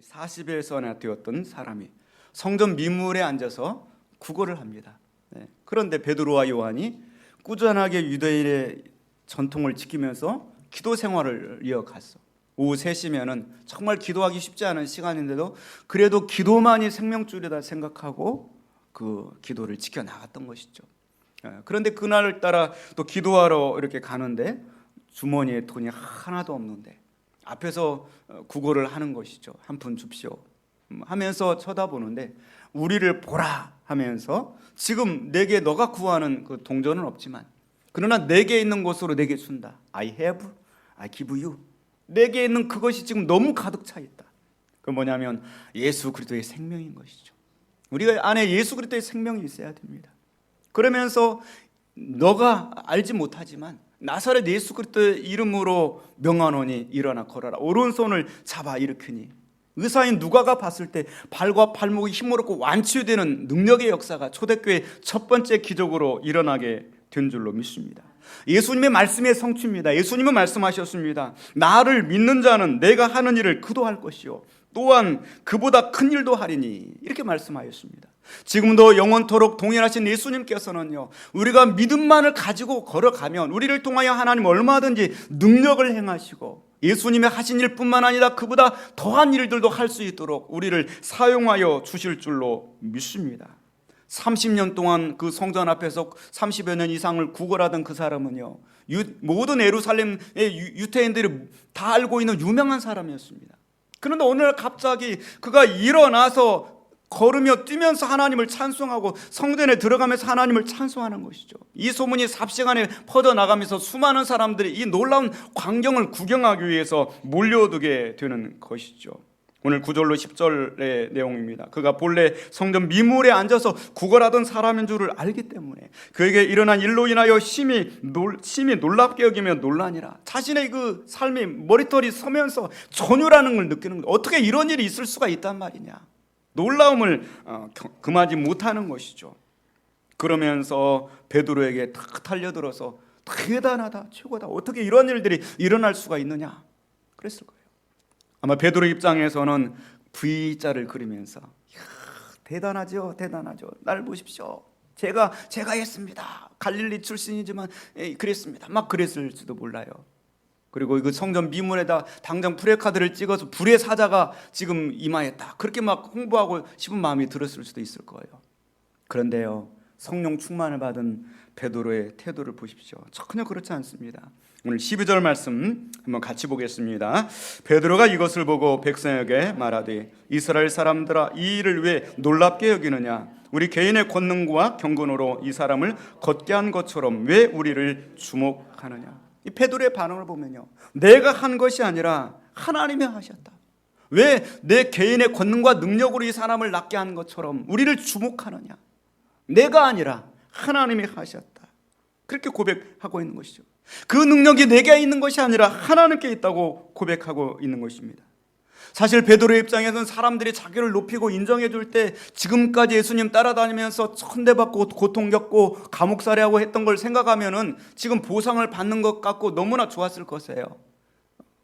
40에서나 되었던 사람이 성전 미물에 앉아서 구걸을 합니다. 네. 그런데 베드로와 요한이 꾸준하게 유대인의 전통을 지키면서 기도 생활을 이어갔어. 오후 3시면은 정말 기도하기 쉽지 않은 시간인데도 그래도 기도만이 생명줄이다 생각하고 그 기도를 지켜 나갔던 것이죠. 예, 그런데 그날을 따라 또 기도하러 이렇게 가는데 주머니에 돈이 하나도 없는데 앞에서 어, 구걸을 하는 것이죠. 한 푼 줍시오. 음, 하면서 쳐다보는데 우리를 보라 하면서 지금 내게 너가 구하는 그 동전은 없지만 그러나 내게 있는 것으로 내게 준다. I have, I give you. 내게 있는 그것이 지금 너무 가득 차 있다. 그 뭐냐면 예수 그리스도의 생명인 것이죠. 우리가 안에 예수 그리스도의 생명이 있어야 됩니다. 그러면서 너가 알지 못하지만 나사렛 예수 그리스도의 이름으로 명하노니 일어나 걸어라. 오른손을 잡아 일으키니 의사인 누가가 봤을 때 발과 발목이 힘으로고 완치되는 능력의 역사가 초대교회 첫 번째 기적으로 일어나게 된 줄로 믿습니다. 예수님의 말씀의 성취입니다. 예수님은 말씀하셨습니다. 나를 믿는 자는 내가 하는 일을 그도 할 것이요. 또한 그보다 큰 일도 하리니 이렇게 말씀하였습니다. 지금도 영원토록 동일하신 예수님께서는요, 우리가 믿음만을 가지고 걸어가면 우리를 통하여 하나님 얼마든지 능력을 행하시고 예수님의 하신 일 뿐만 아니라 그보다 더한 일들도 할 수 있도록 우리를 사용하여 주실 줄로 믿습니다. 30년 동안 그 성전 앞에서 30여 년 이상을 구걸하던 그 사람은요, 유, 모든 에루살렘의 유, 유태인들이 다 알고 있는 유명한 사람이었습니다. 그런데 오늘 갑자기 그가 일어나서 걸으며 뛰면서 하나님을 찬송하고 성전에 들어가면서 하나님을 찬송하는 것이죠. 이 소문이 삽시간에 퍼져나가면서 수많은 사람들이 이 놀라운 광경을 구경하기 위해서 몰려오게 되는 것이죠. 오늘 9절로 10절의 내용입니다. 그가 본래 성전 미물에 앉아서 구걸하던 사람인 줄을 알기 때문에 그에게 일어난 일로 인하여 심히 놀, 심히 놀랍게 여기며 놀라니라. 자신의 그 삶이 머리털이 서면서 전율하는 걸 느끼는 거예요. 어떻게 이런 일이 있을 수가 있단 말이냐. 놀라움을 어, 금하지 못하는 것이죠. 그러면서 베드로에게 탁 달려들어서 대단하다, 최고다. 어떻게 이런 일들이 일어날 수가 있느냐? 그랬을 거예요. 아마 베드로 입장에서는 V자를 그리면서 이야, 대단하죠, 대단하죠. 날 보십시오. 제가 제가 했습니다. 갈릴리 출신이지만 예, 그랬습니다. 막 그랬을지도 몰라요. 그리고 그 성전 미문에다 당장 프레카드를 찍어서 불의 사자가 지금 임하였다. 그렇게 막 홍보하고 싶은 마음이 들었을 수도 있을 거예요. 그런데요. 성령 충만을 받은 베드로의 태도를 보십시오. 전혀 그렇지 않습니다. 오늘 12절 말씀 한번 같이 보겠습니다. 베드로가 이것을 보고 백성에게 말하되 이스라엘 사람들아 이 일을 왜 놀랍게 여기느냐 우리 개인의 권능과 경건으로 이 사람을 걷게 한 것처럼 왜 우리를 주목하느냐 이 베드로의 반응을 보면요. 내가 한 것이 아니라 하나님이 하셨다. 왜 내 개인의 권능과 능력으로 이 사람을 낫게 한 것처럼 우리를 주목하느냐? 내가 아니라 하나님이 하셨다. 그렇게 고백하고 있는 것이죠. 그 능력이 내게 있는 것이 아니라 하나님께 있다고 고백하고 있는 것입니다. 사실 베드로의 입장에서는 사람들이 자기를 높이고 인정해 줄 때 지금까지 예수님 따라다니면서 천대받고 고통 겪고 감옥살이하고 했던 걸 생각하면은 지금 보상을 받는 것 같고 너무나 좋았을 것이에요.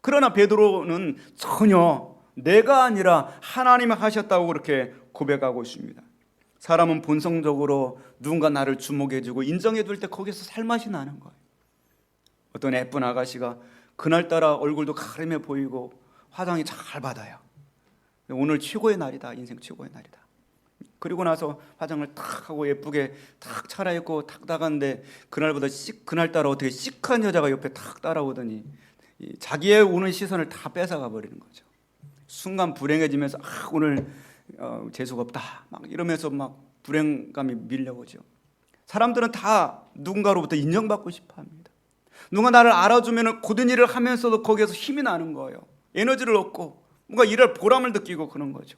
그러나 베드로는 전혀 내가 아니라 하나님이 하셨다고 그렇게 고백하고 있습니다. 사람은 본성적으로 누군가 나를 주목해 주고 인정해 줄 때 거기서 살맛이 나는 거예요. 어떤 예쁜 아가씨가 그날따라 얼굴도 가름해 보이고 화장이 잘 받아요. 오늘 최고의 날이다. 인생 최고의 날이다. 그리고 나서 화장을 탁 하고 예쁘게 탁 차려입고 탁 나갔는데 그날보다 씩 그날따라 어떻게 시크한 여자가 옆에 탁 따라오더니 자기의 오는 시선을 다 뺏어가 버리는 거죠. 순간 불행해지면서 아 오늘 어, 재수가 없다 막 이러면서 막 불행감이 밀려오죠. 사람들은 다 누군가로부터 인정받고 싶어합니다. 누가 나를 알아주면 고된 일을 하면서도 거기에서 힘이 나는 거예요. 에너지를 얻고 뭔가 일할 보람을 느끼고 그런 거죠.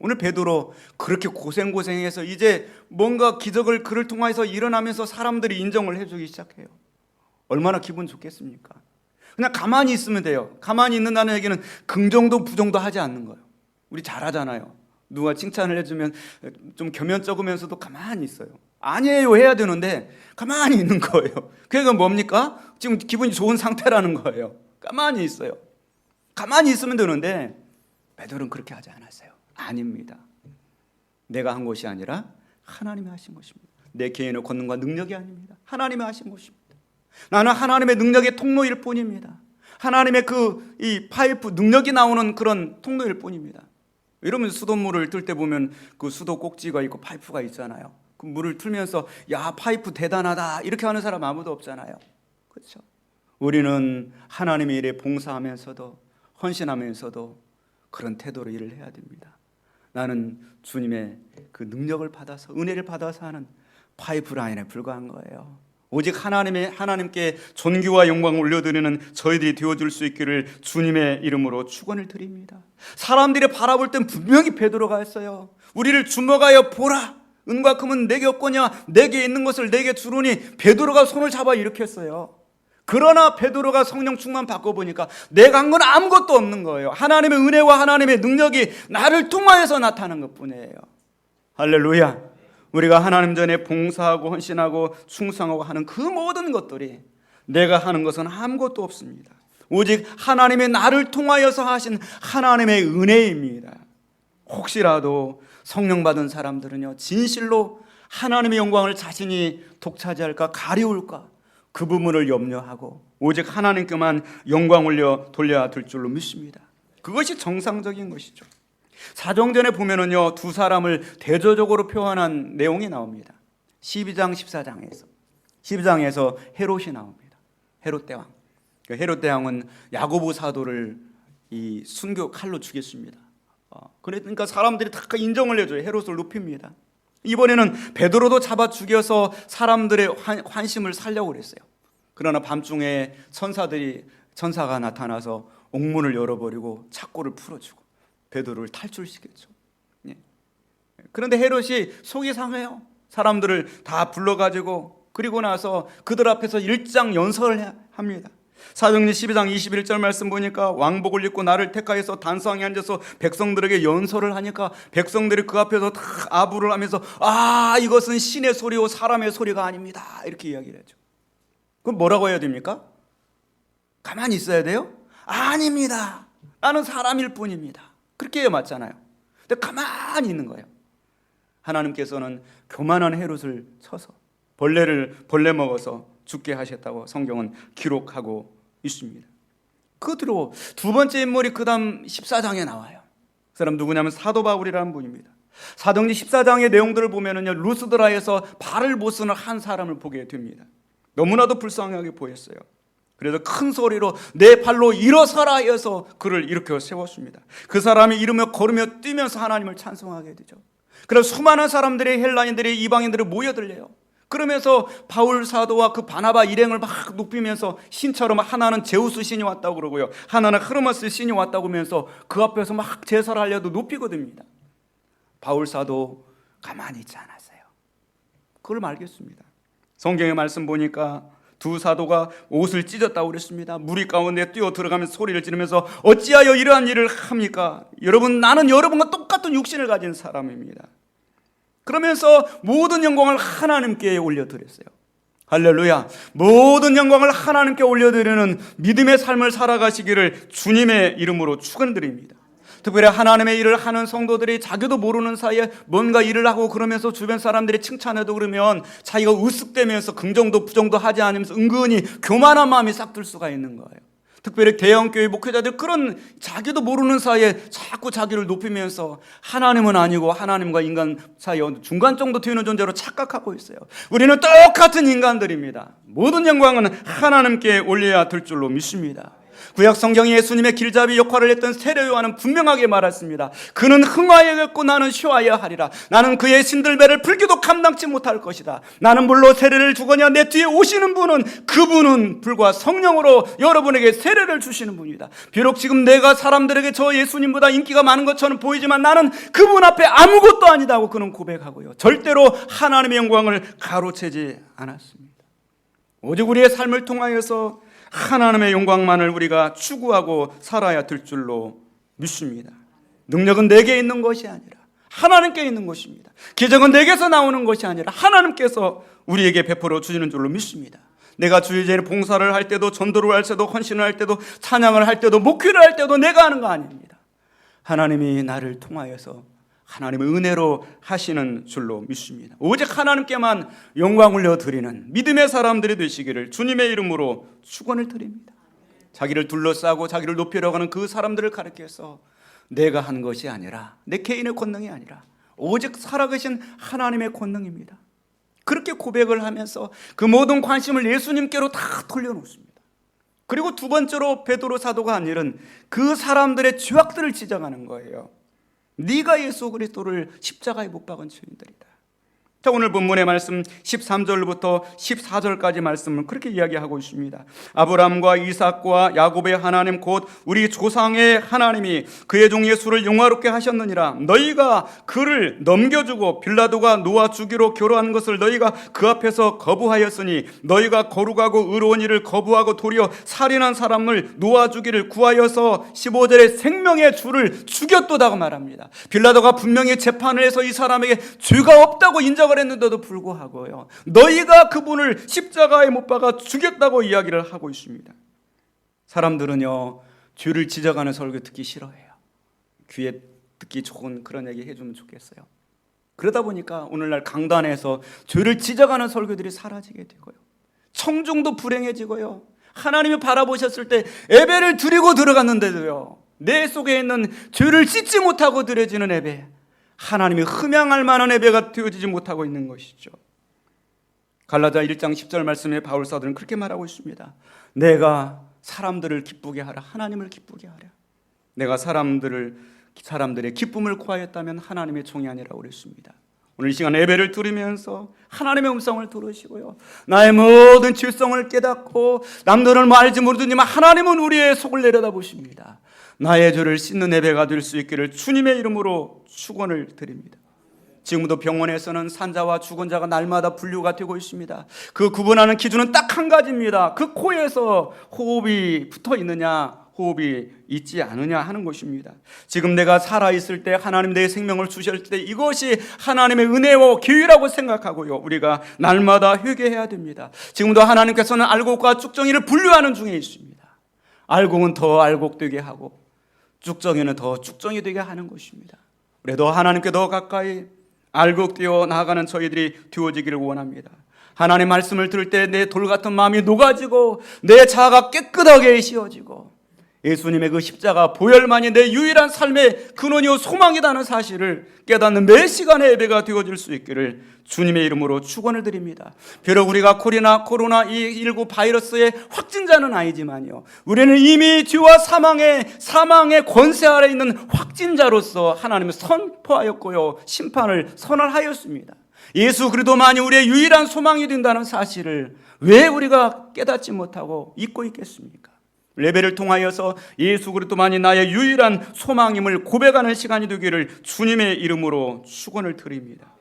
오늘 베드로 그렇게 고생 고생해서 이제 뭔가 기적을 그를 통해서 일어나면서 사람들이 인정을 해주기 시작해요. 얼마나 기분 좋겠습니까? 그냥 가만히 있으면 돼요. 가만히 있는다는 얘기는 긍정도 부정도 하지 않는 거예요. 우리 잘하잖아요. 누가 칭찬을 해주면 좀 겸연쩍으면서도 가만히 있어요. 아니에요 해야 되는데 가만히 있는 거예요. 그러니까 뭡니까? 지금 기분이 좋은 상태라는 거예요. 가만히 있어요. 가만히 있으면 되는데 베드로는 그렇게 하지 않았어요. 아닙니다. 내가 한 것이 아니라 하나님이 하신 것입니다. 내 개인의 권능과 능력이 아닙니다. 하나님이 하신 것입니다. 나는 하나님의 능력의 통로일 뿐입니다. 하나님의 그 이 파이프 능력이 나오는 그런 통로일 뿐입니다. 이러면 수돗물을 틀 때 보면 그 수도 꼭지가 있고 파이프가 있잖아요. 그 물을 틀면서 야 파이프 대단하다 이렇게 하는 사람 아무도 없잖아요. 그렇죠? 우리는 하나님의 일에 봉사하면서도 헌신하면서도 그런 태도로 일을 해야 됩니다. 나는 주님의 그 능력을 받아서 은혜를 받아서 하는 파이프라인에 불과한 거예요. 오직 하나님의 하나님께 존귀와 영광을 올려드리는 저희들이 되어줄 수 있기를 주님의 이름으로 축원을 드립니다. 사람들이 바라볼 땐 분명히 베드로가 했어요. 우리를 주목하여 보라. 은과 금은 내게 없거냐 내게 있는 것을 내게 주르니 베드로가 손을 잡아 일으켰어요. 그러나 베드로가 성령 충만 받고 보니까 내가 한 건 아무것도 없는 거예요. 하나님의 은혜와 하나님의 능력이 나를 통하여서 나타난 것뿐이에요. 할렐루야. 우리가 하나님 전에 봉사하고 헌신하고 충성하고 하는 그 모든 것들이 내가 하는 것은 아무것도 없습니다. 오직 하나님의 나를 통하여서 하신 하나님의 은혜입니다. 혹시라도 성령 받은 사람들은요, 진실로 하나님의 영광을 자신이 독차지할까 가리울까 그 부분을 염려하고 오직 하나님께만 영광 올려 돌려야 될 줄로 믿습니다. 그것이 정상적인 것이죠. 사정전에 보면은요 두 사람을 대조적으로 표현한 내용이 나옵니다. 12장 14장에서 12장에서 헤롯이 나옵니다. 헤롯 대왕. 그 헤롯 대왕은 야고보 사도를 이 순교 칼로 죽였습니다. 어, 그러니까 사람들이 다 인정을 해줘요. 헤롯을 높입니다. 이번에는 베드로도 잡아 죽여서 사람들의 환, 환심을 살려고 그랬어요. 그러나 밤중에 천사들이 천사가 나타나서 옥문을 열어버리고 착고를 풀어주고 베드로를 탈출시켰죠. 예. 그런데 헤롯이 속이 상해요. 사람들을 다 불러가지고 그리고 나서 그들 앞에서 일장 연설을 합니다. 사도행전 12장 21절 말씀 보니까 왕복을 입고 나를 택하여서 단상에 앉아서 백성들에게 연설을 하니까 백성들이 그 앞에서 다 아부를 하면서 아 이것은 신의 소리요 사람의 소리가 아닙니다 이렇게 이야기를 하죠. 그럼 뭐라고 해야 됩니까? 가만히 있어야 돼요? 아닙니다. 나는 사람일 뿐입니다. 그렇게 맞잖아요. 근데 가만히 있는 거예요. 하나님께서는 교만한 헤롯을 쳐서 벌레를 벌레 먹어서 죽게 하셨다고 성경은 기록하고 있습니다. 그대로 두 번째 인물이 그다음 14장에 나와요. 그 사람 누구냐면 사도 바울이라는 분입니다. 사도행전 14장의 내용들을 보면은요 루스드라에서 발을 못 쓰는 한 사람을 보게 됩니다. 너무나도 불쌍하게 보였어요. 그래서 큰 소리로 내 발로 일어서라 해서 그를 일으켜 세웠습니다. 그 사람이 이르며 걸으며 뛰면서 하나님을 찬송하게 되죠. 그래서 수많은 사람들이 헬라인들이 이방인들이 모여들래요. 그러면서 바울 사도와 그 바나바 일행을 막 높이면서 신처럼 하나는 제우스 신이 왔다고 그러고요. 하나는 흐르마스 신이 왔다고 하면서 그 앞에서 막 제사를 하려도 듭니다. 바울 사도 가만히 있지 않았어요. 그걸 말겠습니다. 성경의 말씀 보니까 두 사도가 옷을 찢었다고 그랬습니다. 무리 가운데 뛰어 들어가면서 소리를 지르면서 어찌하여 이러한 일을 합니까? 여러분 나는 여러분과 똑같은 육신을 가진 사람입니다. 그러면서 모든 영광을 하나님께 올려드렸어요. 할렐루야. 모든 영광을 하나님께 올려드리는 믿음의 삶을 살아가시기를 주님의 이름으로 축원드립니다. 특별히 하나님의 일을 하는 성도들이 자기도 모르는 사이에 뭔가 일을 하고 그러면서 주변 사람들이 칭찬해도 그러면 자기가 으쓱대면서 긍정도 부정도 하지 않으면서 은근히 교만한 마음이 싹 들 수가 있는 거예요. 특별히 대형교회 목회자들 그런 자기도 모르는 사이에 자꾸 자기를 높이면서 하나님은 아니고 하나님과 인간 사이 중간 정도 되는 존재로 착각하고 있어요. 우리는 똑같은 인간들입니다. 모든 영광은 하나님께 올려야 될 줄로 믿습니다. 구약 성경에 예수님의 길잡이 역할을 했던 세례 요한은 분명하게 말했습니다. 그는 흥하여겠고 나는 쉬어야 하리라. 나는 그의 신들배를 불기도 감당치 못할 것이다. 나는 물로 세례를 주거냐 내 뒤에 오시는 분은 그분은 불과 성령으로 여러분에게 세례를 주시는 분이다. 비록 지금 내가 사람들에게 저 예수님보다 인기가 많은 것처럼 보이지만 나는 그분 앞에 아무것도 아니다고 그는 고백하고요. 절대로 하나님의 영광을 가로채지 않았습니다. 오직 우리의 삶을 통하여서 하나님의 영광만을 우리가 추구하고 살아야 될 줄로 믿습니다. 능력은 내게 있는 것이 아니라 하나님께 있는 것입니다. 기적은 내게서 나오는 것이 아니라 하나님께서 우리에게 베풀어 주시는 줄로 믿습니다. 내가 주의제를 봉사를 할 때도 전도를 할 때도 헌신을 할 때도 찬양을 할 때도 목회를 할 때도 내가 하는 거 아닙니다. 하나님이 나를 통하여서 하나님의 은혜로 하시는 줄로 믿습니다. 오직 하나님께만 영광 올려 드리는 믿음의 사람들이 되시기를 주님의 이름으로 축원을 드립니다. 자기를 둘러싸고 자기를 높이려고 하는 그 사람들을 가르쳐서 내가 한 것이 아니라 내 개인의 권능이 아니라 오직 살아계신 하나님의 권능입니다. 그렇게 고백을 하면서 그 모든 관심을 예수님께로 다 돌려놓습니다. 그리고 두 번째로 베드로 사도가 한 일은 그 사람들의 죄악들을 지적하는 거예요. 네가 예수 그리스도를 십자가에 못 박은 죄인들이다. 자, 오늘 본문의 말씀 13절부터 14절까지 말씀을 그렇게 이야기하고 있습니다. 아브람과 이삭과 야곱의 하나님 곧 우리 조상의 하나님이 그의 종 예수를 영화롭게 하셨느니라. 너희가 그를 넘겨주고 빌라도가 놓아 주기로 교로한 것을 너희가 그 앞에서 거부하였으니 너희가 거룩하고 의로운 일을 거부하고 도리어 살인한 사람을 놓아 주기를 구하여서 15절에 생명의 주를 죽였도다고 말합니다. 빌라도가 분명히 재판을 해서 이 사람에게 죄가 없다고 인정 을 했는데도 불구하고요. 너희가 그분을 십자가에 못 박아 죽였다고 이야기를 하고 있습니다. 사람들은요. 죄를 지적하는 설교 듣기 싫어해요. 귀에 듣기 좋은 그런 얘기 해주면 좋겠어요. 그러다 보니까 오늘날 강단에서 죄를 지적하는 설교들이 사라지게 되고요. 청중도 불행해지고요. 하나님이 바라보셨을 때 예배를 드리고 들어갔는데도요. 내 속에 있는 죄를 씻지 못하고 드려지는 예배. 하나님이 흠양할 만한 예배가 되어지지 못하고 있는 것이죠. 갈라자 1장 10절 말씀에 바울 사도는 그렇게 말하고 있습니다. 내가 사람들을 기쁘게 하라. 하나님을 기쁘게 하라. 내가 사람들을 사람들의 기쁨을 구하였다면 하나님의 종이 아니라고 그랬습니다. 오늘 이 시간 예배를 들으면서 하나님의 음성을 들으시고요. 나의 모든 죄성을 깨닫고 남들은 뭐 알지 모르지만 하나님은 우리의 속을 내려다보십니다. 나의 죄를 씻는 예배가 될 수 있기를 주님의 이름으로 축원을 드립니다. 지금도 병원에서는 산자와 죽은 자가 날마다 분류가 되고 있습니다. 그 구분하는 기준은 딱 한 가지입니다. 그 코에서 호흡이 붙어 있느냐, 호흡이 있지 않느냐 하는 것입니다. 지금 내가 살아있을 때 하나님 내 생명을 주실 때 이것이 하나님의 은혜와 기회라고 생각하고요. 우리가 날마다 회개해야 됩니다. 지금도 하나님께서는 알곡과 쭉정이를 분류하는 중에 있습니다. 알곡은 더 알곡되게 하고 쭉정이는 더 쭉정이 되게 하는 것입니다. 그래도 하나님께 더 가까이 알곡되어 나아가는 저희들이 되어지기를 원합니다. 하나님 말씀을 들을 때 내 돌 같은 마음이 녹아지고 내 자아가 깨끗하게 씌워지고 예수님의 그 십자가 보혈만이 내 유일한 삶의 근원이요 소망이라는 사실을 깨닫는 매 시간의 예배가 되어질 수 있기를 주님의 이름으로 축원을 드립니다. 비록 우리가 코리나 코로나 19 바이러스의 확진자는 아니지만요. 우리는 이미 죄와 사망의 사망의 권세 아래 있는 확진자로서 하나님을 선포하였고요. 심판을 선언하였습니다. 예수 그리스도만이 우리의 유일한 소망이 된다는 사실을 왜 우리가 깨닫지 못하고 잊고 있겠습니까? 레벨을 통하여서 예수 그리스도만이 나의 유일한 소망임을 고백하는 시간이 되기를 주님의 이름으로 축원을 드립니다.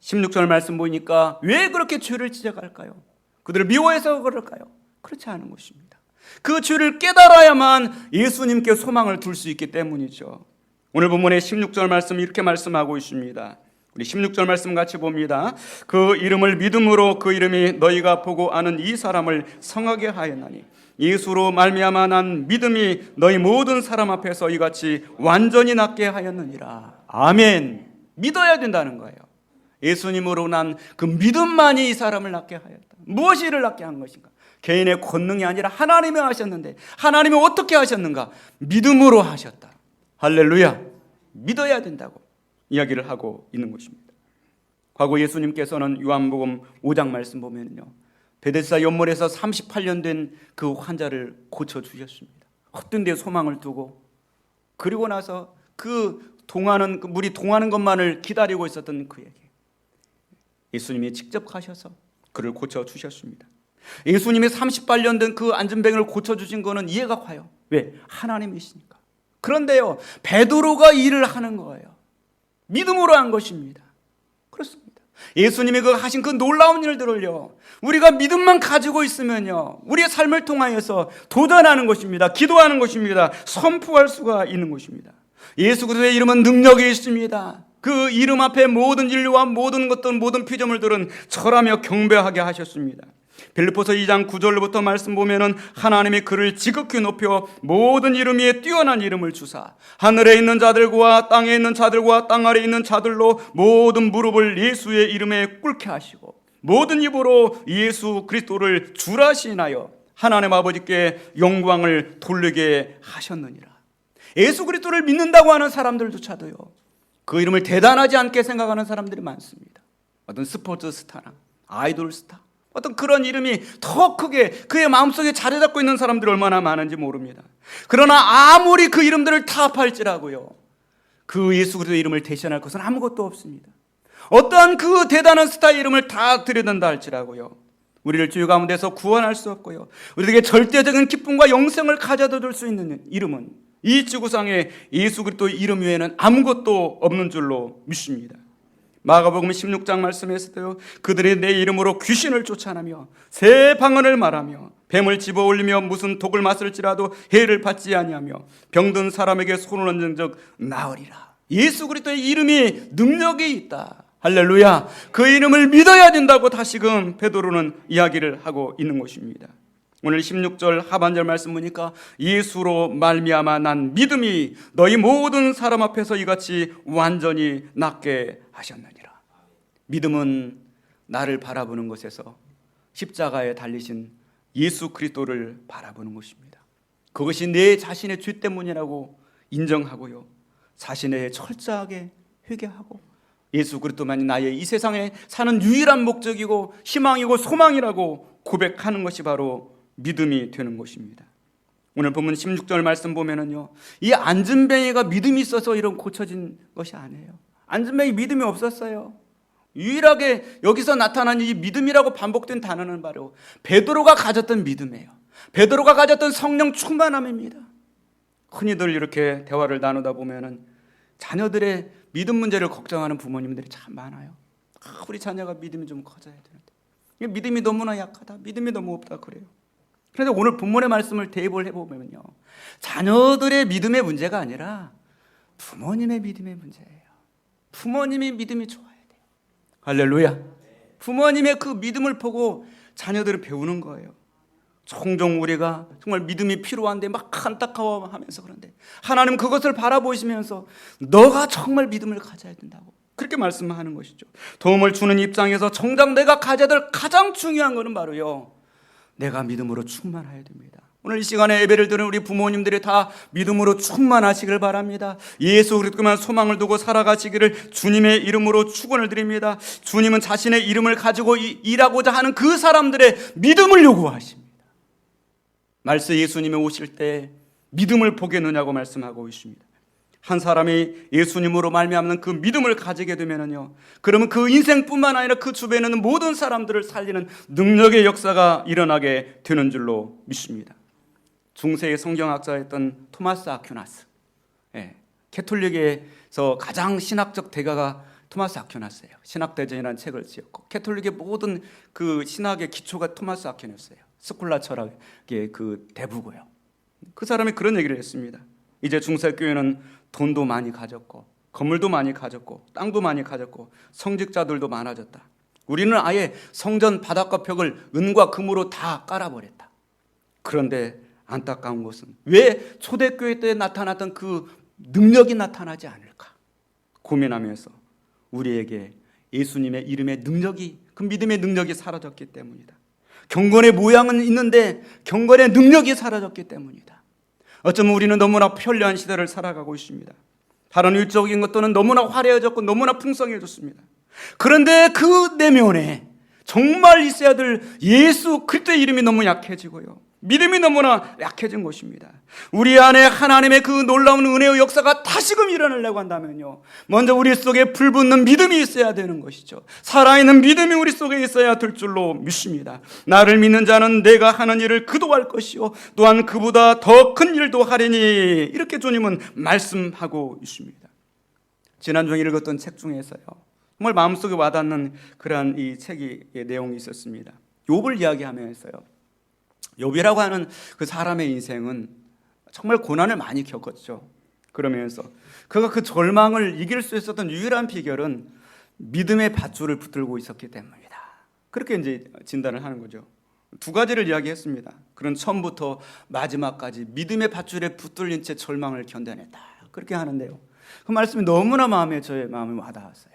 16절 말씀 보니까 왜 그렇게 죄를 지적할까요? 그들을 미워해서 그럴까요? 그렇지 않은 것입니다. 그 죄를 깨달아야만 예수님께 소망을 둘 수 있기 때문이죠. 오늘 본문의 16절 말씀 이렇게 말씀하고 있습니다. 우리 16절 말씀 같이 봅니다. 그 이름을 믿음으로 그 이름이 너희가 보고 아는 이 사람을 성하게 하였나니 예수로 말미암아 난 믿음이 너희 모든 사람 앞에서 이같이 완전히 낫게 하였느니라. 아멘. 믿어야 된다는 거예요. 예수님으로 난 그 믿음만이 이 사람을 낫게 하였다. 무엇이 이를 낫게 한 것인가? 개인의 권능이 아니라 하나님이 하셨는데 하나님이 어떻게 하셨는가? 믿음으로 하셨다. 할렐루야. 믿어야 된다고 이야기를 하고 있는 것입니다. 과거 예수님께서는 요한복음 5장 말씀 보면요. 베데스다 연못에서 38년 된 그 환자를 고쳐 주셨습니다. 헛된 데 소망을 두고 그리고 나서 그 동하는 그 물이 동하는 것만을 기다리고 있었던 그에게 예수님이 직접 가셔서 그를 고쳐 주셨습니다. 예수님이 38년 된 그 안전병을 고쳐 주신 거는 이해가 가요. 왜? 하나님이시니까. 그런데요. 베드로가 일을 하는 거예요. 믿음으로 한 것입니다. 예수님이 그 하신 그 놀라운 일들을요. 우리가 믿음만 가지고 있으면요. 우리의 삶을 통하여서 도전하는 것입니다. 기도하는 것입니다. 선포할 수가 있는 것입니다. 예수 그리스도의 이름은 능력이 있습니다. 그 이름 앞에 모든 인류와 모든 것들 모든 피조물들은 절하며 경배하게 하셨습니다. 빌립보서 2장 9절부터 말씀 보면은 하나님이 그를 지극히 높여 모든 이름 위에 뛰어난 이름을 주사 하늘에 있는 자들과 땅에 있는 자들과 땅 아래 있는 자들로 모든 무릎을 예수의 이름에 꿇게 하시고 모든 입으로 예수 그리스도를 주라시나요 하나님 아버지께 영광을 돌리게 하셨느니라. 예수 그리스도를 믿는다고 하는 사람들조차도요. 그 이름을 대단하지 않게 생각하는 사람들이 많습니다. 어떤 스포츠 스타나 아이돌 스타 어떤 그런 이름이 더 크게 그의 마음속에 자리 잡고 있는 사람들이 얼마나 많은지 모릅니다. 그러나 아무리 그 이름들을 타합할지라고요. 그 예수 그리스도의 이름을 대신할 것은 아무것도 없습니다. 어떠한 그 대단한 스타 이름을 다 들여댄다 할지라고요. 우리를 주유 가운데서 구원할 수 없고요. 우리에게 절대적인 기쁨과 영생을 가져다 줄 수 있는 이름은 이 지구상에 예수 그리스도의 이름 외에는 아무것도 없는 줄로 믿습니다. 마가복음 16장 말씀에서도요. 그들이 내 이름으로 귀신을 쫓아내며 새 방언을 말하며 뱀을 집어 올리며 무슨 독을 마실지라도 해를 받지 아니하며 병든 사람에게 손을 얹은 적 나으리라. 예수 그리스도의 이름이 능력이 있다. 할렐루야. 그 이름을 믿어야 된다고 다시금 베드로는 이야기를 하고 있는 것입니다. 오늘 16절 하반절 말씀 보니까 예수로 말미암아 난 믿음이 너희 모든 사람 앞에서 이같이 완전히 낫게 하셨느니라. 믿음은 나를 바라보는 것에서 십자가에 달리신 예수 그리스도를 바라보는 것입니다. 그것이 내 자신의 죄 때문이라고 인정하고요. 자신의 철저하게 회개하고 예수 그리스도만이 나의 이 세상에 사는 유일한 목적이고 희망이고 소망이라고 고백하는 것이 바로 믿음이 되는 것입니다. 오늘 본문 16절 말씀 보면은요. 이 안전뱅이가 믿음이 있어서 이런 고쳐진 것이 아니에요. 안전뱅이 믿음이 없었어요. 유일하게 여기서 나타난 이 믿음이라고 반복된 단어는 바로 베드로가 가졌던 믿음이에요. 베드로가 가졌던 성령 충만함입니다. 흔히들 이렇게 대화를 나누다 보면은 자녀들의 믿음 문제를 걱정하는 부모님들이 참 많아요. 아, 우리 자녀가 믿음이 좀 커져야 되는데 믿음이 너무나 약하다. 믿음이 너무 없다 그래요. 그런데 오늘 본문의 말씀을 대입을 해보면요, 자녀들의 믿음의 문제가 아니라 부모님의 믿음의 문제예요. 부모님이 믿음이 좋아야 돼요. 할렐루야. 부모님의 그 믿음을 보고 자녀들을 배우는 거예요. 종종 우리가 정말 믿음이 필요한데 막 안타까워하면서 그런데 하나님 그것을 바라보시면서 너가 정말 믿음을 가져야 된다고 그렇게 말씀하는 것이죠. 도움을 주는 입장에서 정작 내가 가져야 될 가장 중요한 것은 바로요. 내가 믿음으로 충만해야 됩니다. 오늘 이 시간에 예배를 드는 우리 부모님들이 다 믿음으로 충만하시길 바랍니다. 예수 그리스도만 소망을 두고 살아가시기를 주님의 이름으로 축원을 드립니다. 주님은 자신의 이름을 가지고 일하고자 하는 그 사람들의 믿음을 요구하십니다. 말씀 예수님이 오실 때 믿음을 보겠느냐고 말씀하고 있습니다. 한 사람이 예수님으로 말미암는 그 믿음을 가지게 되면은요. 그러면 그 인생뿐만 아니라 그 주변에 있는 모든 사람들을 살리는 능력의 역사가 일어나게 되는 줄로 믿습니다. 중세의 성경학자였던 토마스 아퀴나스. 예, 캐톨릭에서 가장 신학적 대가가 토마스 아퀴나스예요. 신학 대전이라는 책을 지었고 캐톨릭의 모든 그 신학의 기초가 토마스 아퀴나스예요. 스콜라 철학의 그 대부고요. 그 사람이 그런 얘기를 했습니다. 이제 중세 교회는 돈도 많이 가졌고 건물도 많이 가졌고 땅도 많이 가졌고 성직자들도 많아졌다. 우리는 아예 성전 바닥과 벽을 은과 금으로 다 깔아버렸다. 그런데 안타까운 것은 왜 초대교회 때 나타났던 그 능력이 나타나지 않을까 고민하면서 우리에게 예수님의 이름의 능력이 그 믿음의 능력이 사라졌기 때문이다. 경건의 모양은 있는데 경건의 능력이 사라졌기 때문이다. 어쩌면 우리는 너무나 편리한 시대를 살아가고 있습니다. 다른 일적인 것들은 너무나 화려해졌고 너무나 풍성해졌습니다. 그런데 그 내면에 정말 있어야 될 예수 그리스도의 이름이 너무 약해지고요. 믿음이 너무나 약해진 것입니다. 우리 안에 하나님의 그 놀라운 은혜의 역사가 다시금 일어나려고 한다면요. 먼저 우리 속에 불붙는 믿음이 있어야 되는 것이죠. 살아있는 믿음이 우리 속에 있어야 될 줄로 믿습니다. 나를 믿는 자는 내가 하는 일을 그도 할 것이요. 또한 그보다 더 큰 일도 하리니. 이렇게 주님은 말씀하고 있습니다. 지난주에 읽었던 책 중에서요. 정말 마음속에 와닿는 그러한 이 책의 내용이 있었습니다. 욥을 이야기하면서요. 욥이라고 하는 그 사람의 인생은 정말 고난을 많이 겪었죠. 그러면서 그가 그 절망을 이길 수 있었던 유일한 비결은 믿음의 밧줄을 붙들고 있었기 때문이다. 그렇게 이제 진단을 하는 거죠. 두 가지를 이야기했습니다. 그런 처음부터 마지막까지 믿음의 밧줄에 붙들린 채 절망을 견뎌냈다. 그렇게 하는데요. 그 말씀이 너무나 마음에 저의 마음에 와닿았어요.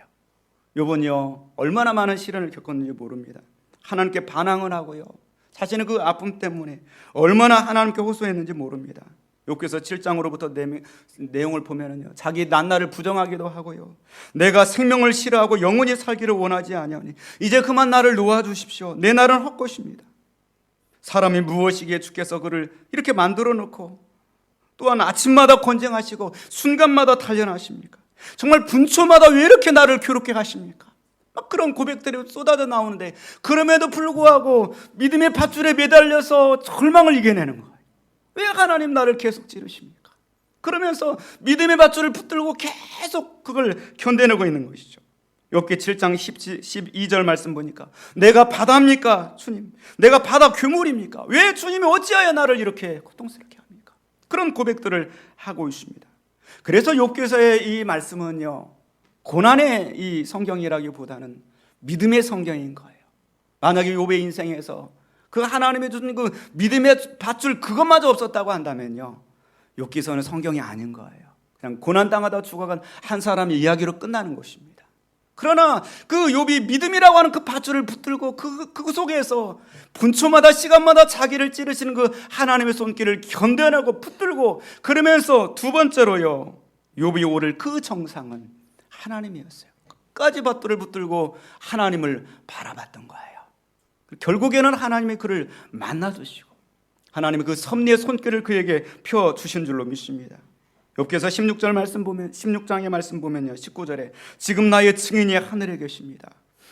요번요 얼마나 많은 시련을 겪었는지 모릅니다. 하나님께 반항을 하고요. 자신의 그 아픔 때문에 얼마나 하나님께 호소했는지 모릅니다. 욕께서 7장으로부터 내용을 보면은요. 자기 낱날을 부정하기도 하고요. 내가 생명을 싫어하고 영원히 살기를 원하지 아니하니 이제 그만 나를 놓아 주십시오. 내 날은 헛것입니다. 사람이 무엇이기에 주께서 그를 이렇게 만들어 놓고 또한 아침마다 권쟁하시고 순간마다 단련하십니까? 정말 분초마다 왜 이렇게 나를 괴롭게 하십니까? 막 그런 고백들이 쏟아져 나오는데 그럼에도 불구하고 믿음의 밧줄에 매달려서 절망을 이겨내는 거예요. 왜 하나님 나를 계속 찌르십니까? 그러면서 믿음의 밧줄을 붙들고 계속 그걸 견뎌내고 있는 것이죠. 욥기 7장 12절 말씀 보니까 내가 바다입니까 주님? 내가 바다 괴물입니까? 왜 주님이 어찌하여 나를 이렇게 고통스럽게 합니까? 그런 고백들을 하고 있습니다. 그래서 욥기서의 이 말씀은요. 고난의 이 성경이라기보다는 믿음의 성경인 거예요. 만약에 욥의 인생에서 그 하나님의 주신 그 믿음의 밧줄 그것마저 없었다고 한다면요. 욥기서는 성경이 아닌 거예요. 그냥 고난 당하다 죽어간 한 사람의 이야기로 끝나는 것입니다. 그러나 그 욥이 믿음이라고 하는 그 밧줄을 붙들고 그, 그 속에서 분초마다 시간마다 자기를 찌르시는 그 하나님의 손길을 견뎌내고 붙들고 그러면서 두 번째로요. 욥이 오를 그 정상은 하나님이었어요. 끝까지 밧줄을 붙들고 하나님을 바라봤던 거예요. 결국에는 하나님의 그를 만나 주시고 하나님의 그 섭리의 손길을 그에게 펴 주신 줄로 믿습니다. 욥기서 16절 말씀 보면 16장의 말씀 보면요. 19절에 지금 나의 증인이 하늘에 계십니다.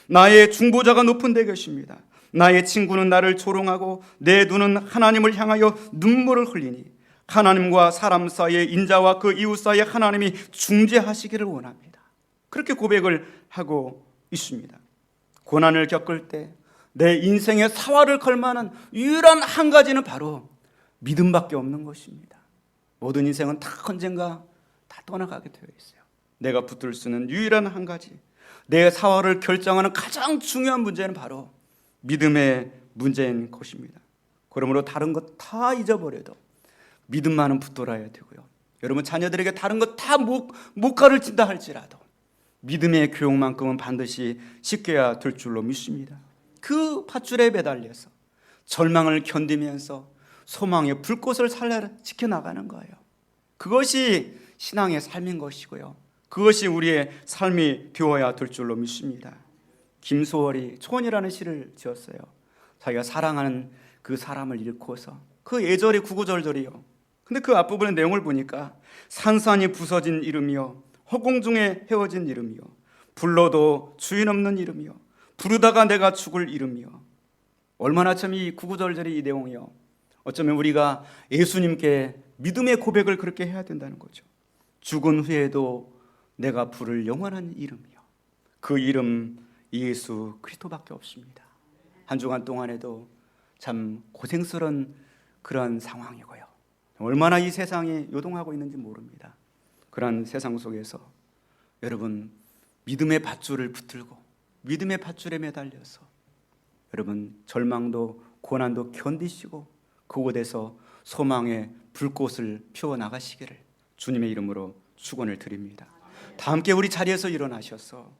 나의 중보자가 높은 데 계십니다. 나의 친구는 나를 조롱하고 내 눈은 하나님을 향하여 눈물을 흘리니 하나님과 사람 사이의 인자와 그 이웃 사이의 하나님이 중재하시기를 원합니다. 그렇게 고백을 하고 있습니다. 고난을 겪을 때 내 인생의 사활을 걸 만한 유일한 한 가지는 바로 믿음밖에 없는 것입니다. 모든 인생은 다 언젠가 다 떠나가게 되어 있어요. 내가 붙들 수 있는 유일한 한 가지, 내 사활을 결정하는 가장 중요한 문제는 바로 믿음의 문제인 것입니다. 그러므로 다른 것 다 잊어버려도 믿음만은 붙들어야 되고요. 여러분 자녀들에게 다른 것 다 목가를 친다 할지라도 믿음의 교육만큼은 반드시 지켜야 될 줄로 믿습니다. 그 밧줄에 매달려서 절망을 견디면서 소망의 불꽃을 살려 지켜나가는 거예요. 그것이 신앙의 삶인 것이고요. 그것이 우리의 삶이 되어야 될 줄로 믿습니다. 김소월이 초원이라는 시를 지었어요. 자기가 사랑하는 그 사람을 잃고서 그 예절이 구구절절이요. 근데 그 앞부분의 내용을 보니까 산산이 부서진 이름이요. 허공 중에 헤어진 이름이요. 불러도 주인 없는 이름이요. 부르다가 내가 죽을 이름이요. 얼마나 참 이 구구절절의 이 내용이요. 어쩌면 우리가 예수님께 믿음의 고백을 그렇게 해야 된다는 거죠. 죽은 후에도 내가 부를 영원한 이름이요. 그 이름 예수 그리스도밖에 없습니다. 한 주간 동안에도 참 고생스러운 그런 상황이고요. 얼마나 이 세상이 요동하고 있는지 모릅니다. 그런 세상 속에서 여러분 믿음의 밧줄을 붙들고 믿음의 밧줄에 매달려서 여러분 절망도 고난도 견디시고 그곳에서 소망의 불꽃을 피워 나가시기를 주님의 이름으로 축원을 드립니다. 다 함께 우리 자리에서 일어나셔서